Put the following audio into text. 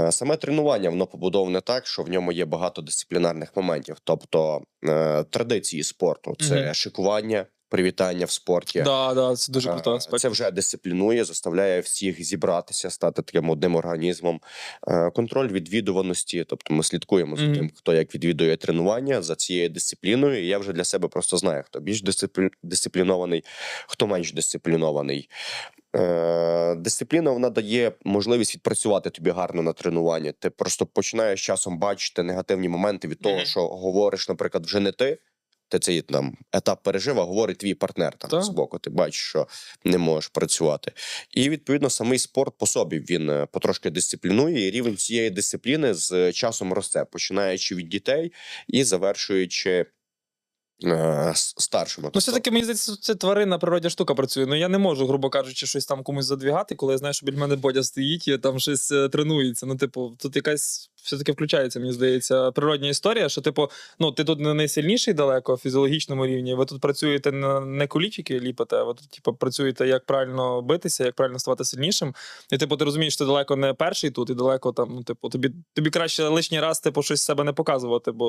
Е, Саме тренування воно побудоване так, що в ньому є багато дисциплінарних моментів, тобто е, традиції спорту, це Мгм. шикування, привітання в спорті. Да, да, це дуже Е, круто. Це вже дисциплінує, заставляє всіх зібратися, стати таким одним організмом. Контроль відвідуваності, тобто ми слідкуємо за Мгм. тим, хто як відвідує тренування за цією дисципліною. І я вже для себе просто знаю, хто більш дисциплі- дисциплінований, хто менш дисциплінований. Е, Дисципліна вона дає можливість відпрацювати тобі гарно на тренуванні. Ти просто починаєш часом бачити негативні моменти від того, Мгм. що говориш, наприклад, вже не ти. Ти цей там етап пережив, а говорить твій партнер там Так. з боку. Ти бачиш, що не можеш працювати. І відповідно самий спорт по собі він е, потрошки дисциплінує, і рівень цієї дисципліни з часом росте, починаючи від дітей і завершуючи е, старшими. Ну, все-таки мені здається, це тваринна природня штука працює. Ну я не можу, грубо кажучи, щось там комусь задвігати, коли я знаю, що біля мене бодя стоїть і там щось е, тренується. Ну, типу, тут якась все-таки включається, мені здається, природня історія, що, типу, ну, ти тут не найсильніший далеко в фізіологічному рівні. Ви тут працюєте на не кулічики ліпите, а ви тут, типу, працюєте, як правильно битися, як правильно ставати сильнішим. І типу, ти розумієш, що ти далеко не перший тут, і далеко там, ну, типу, тобі, тобі краще лишній раз, типу, щось з себе не показувати, бо